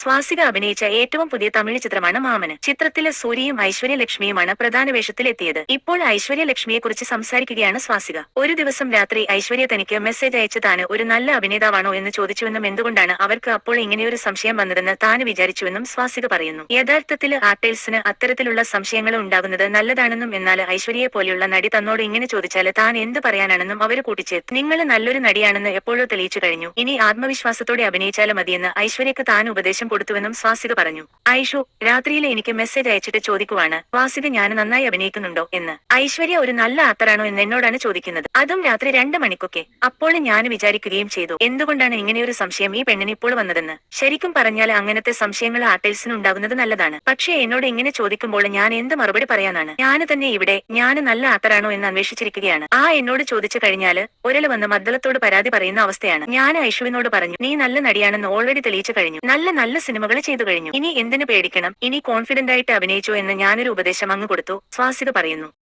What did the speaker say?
സ്വാസിക അഭിനയിച്ച ഏറ്റവും പുതിയ തമിഴ് ചിത്രമാണ് മാമന്. ചിത്രത്തിലെ സൂര്യയും ഐശ്വര്യ ലക്ഷ്മിയുമാണ് പ്രധാന വേഷത്തിലെത്തിയത്. ഇപ്പോൾ ഐശ്വര്യ ലക്ഷ്മിയെക്കുറിച്ച് സംസാരിക്കുകയാണ് സ്വാസിക. ഒരു ദിവസം രാത്രി ഐശ്വര്യ തനിക്ക് മെസ്സേജ് അയച്ച് താന് ഒരു നല്ല അഭിനേതാവാണോ എന്ന് ചോദിച്ചുവെന്നും എന്തുകൊണ്ടാണ് അവർക്ക് അപ്പോൾ ഇങ്ങനെയൊരു സംശയം വന്നതെന്ന് താൻ വിചാരിച്ചുവെന്നും സ്വാസിക പറയുന്നു. യഥാർത്ഥത്തിൽ ആർട്ടേഴ്സിന് അത്തരത്തിലുള്ള സംശയങ്ങൾ ഉണ്ടാകുന്നത് നല്ലതാണെന്നും എന്നാൽ ഐശ്വര്യയെ പോലെയുള്ള നടി തന്നോട് ഇങ്ങനെ ചോദിച്ചാൽ താൻ എന്ത് പറയാനാണെന്നും അവർ കൂട്ടിച്ചേർത്തു. നിങ്ങൾ നല്ലൊരു നടിയാണെന്ന് എപ്പോഴോ തെളിയിച്ചു കഴിഞ്ഞു. ഇനി ആത്മവിശ്വാസത്തോടെ അഭിനയിച്ചാലും മതിയെന്ന് ഐശ്വര്യക്ക് താൻ ഉപദേശം കൊടുത്തുവെന്നും സ്വാസിക പറഞ്ഞു. ഐഷു രാത്രിയിൽ എനിക്ക് മെസ്സേജ് അയച്ചിട്ട് ചോദിക്കുവാണ്. സ്വാസിക ഞാൻ നന്നായി അഭിനയിക്കുന്നുണ്ടോ എന്ന്. ഐശ്വര്യ ഒരു നല്ല ആക്ടറാണോ എന്ന് എന്നോടാണ് ചോദിക്കുന്നത്. അതും രാത്രി രണ്ട് മണിക്കൊക്കെ. അപ്പോൾ ഞാൻ വിചാരിക്കുകയും ചെയ്തു. എന്തുകൊണ്ടാണ് ഇങ്ങനെയൊരു സംശയം ഈ പെണ്ണിന് ഇപ്പോൾ വന്നതെന്ന്. ശരിക്കും പറഞ്ഞാൽ അങ്ങനത്തെ സംശയങ്ങൾ ആർട്ടേഴ്സിന് ഉണ്ടാകുന്നത് നല്ലതാണ്. പക്ഷേ എന്നോട് ഇങ്ങനെ ചോദിക്കുമ്പോൾ ഞാൻ എന്ത് മറുപടി പറയാനാണ്? ഞാൻ തന്നെ ഇവിടെ ഞാൻ നല്ല ആക്ടറാണോ എന്ന് അന്വേഷിച്ചിരിക്കുകയാണ്. ആ എന്നോട് ചോദിച്ചു കഴിഞ്ഞാൽ ഒരാൾ വന്ന് മദ്ദളത്തോട് പരാതി പറയുന്ന അവസ്ഥയാണ്. ഞാൻ ഐഷുവിനോട് പറഞ്ഞു നീ നല്ല നടിയാണെന്ന് ഓൾറെഡി തെളിയിച്ചു കഴിഞ്ഞു. നല്ല നല്ല സിനിമകൾ ചെയ്തു കഴിഞ്ഞു. ഇനി എന്തിനു പേടിക്കണം? ഇനി കോൺഫിഡന്റ് ആയിട്ട് അഭിനയിച്ചു എന്ന് ഞാനൊരു ഉപദേശം അങ്ങ് കൊടുത്തു. സ്വാസിത് പറയുന്നു.